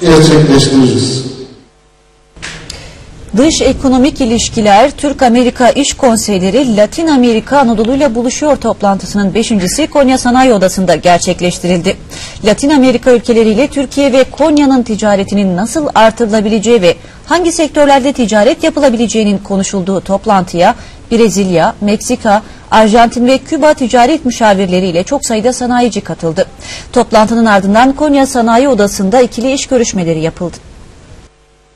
gerçekleştiririz. Dış ekonomik ilişkiler Türk-Amerika İş Konseyleri Latin Amerika Anadolu ile buluşuyor toplantısının beşincisi Konya Sanayi Odası'nda gerçekleştirildi. Latin Amerika ülkeleriyle Türkiye ve Konya'nın ticaretinin nasıl artırılabileceği ve hangi sektörlerde ticaret yapılabileceğinin konuşulduğu toplantıya Brezilya, Meksika, Arjantin ve Küba ticaret müşavirleriyle çok sayıda sanayici katıldı. Toplantının ardından Konya Sanayi Odası'nda ikili iş görüşmeleri yapıldı.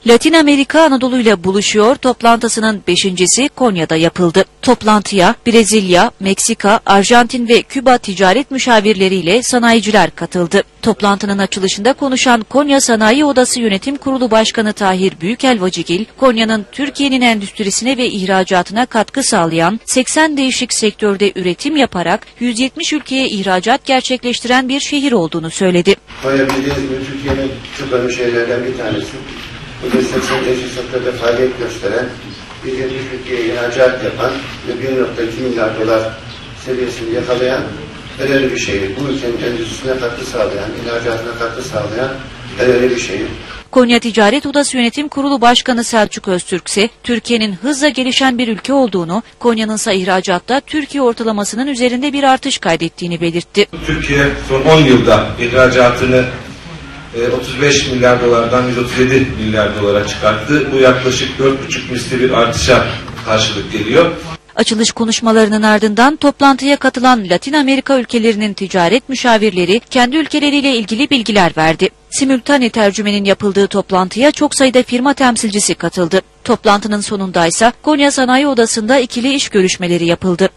Latin Amerika Anadolu ile buluşuyor toplantısının beşincisi Konya'da yapıldı. Toplantıya Brezilya, Meksika, Arjantin ve Küba ticaret müşavirleriyle sanayiciler katıldı. Toplantının açılışında konuşan Konya Sanayi Odası Yönetim Kurulu Başkanı Tahir Büyükelvacıgil, Konya'nın Türkiye'nin endüstrisine ve ihracatına katkı sağlayan 80 değişik sektörde üretim yaparak 170 ülkeye ihracat gerçekleştiren bir şehir olduğunu söyledi. Konya bildiğiniz gibi Türkiye'nin çok önemli şehirlerden bir tanesi. Bugün 80 değişik sektörde faaliyet gösteren, bir yıl Türkiye'ye ihracat yapan ve 1.2 milyar dolar seviyesini yakalayan önemli bir şehir. Bu ülkenin endüstrisine katkı sağlayan, ihracatına katkı sağlayan önemli bir şehir. Konya Ticaret Odası Yönetim Kurulu Başkanı Selçuk Öztürk ise Türkiye'nin hızla gelişen bir ülke olduğunu, Konya'nın ise ihracatta Türkiye ortalamasının üzerinde bir artış kaydettiğini belirtti. Türkiye son 10 yılda ihracatını 35 milyar dolardan 137 milyar dolara çıkarttı. Bu yaklaşık 4,5 misli bir artışa karşılık geliyor. Açılış konuşmalarının ardından toplantıya katılan Latin Amerika ülkelerinin ticaret müşavirleri kendi ülkeleriyle ilgili bilgiler verdi. Simültane tercümenin yapıldığı toplantıya çok sayıda firma temsilcisi katıldı. Toplantının sonundaysa Konya Sanayi Odası'nda ikili iş görüşmeleri yapıldı.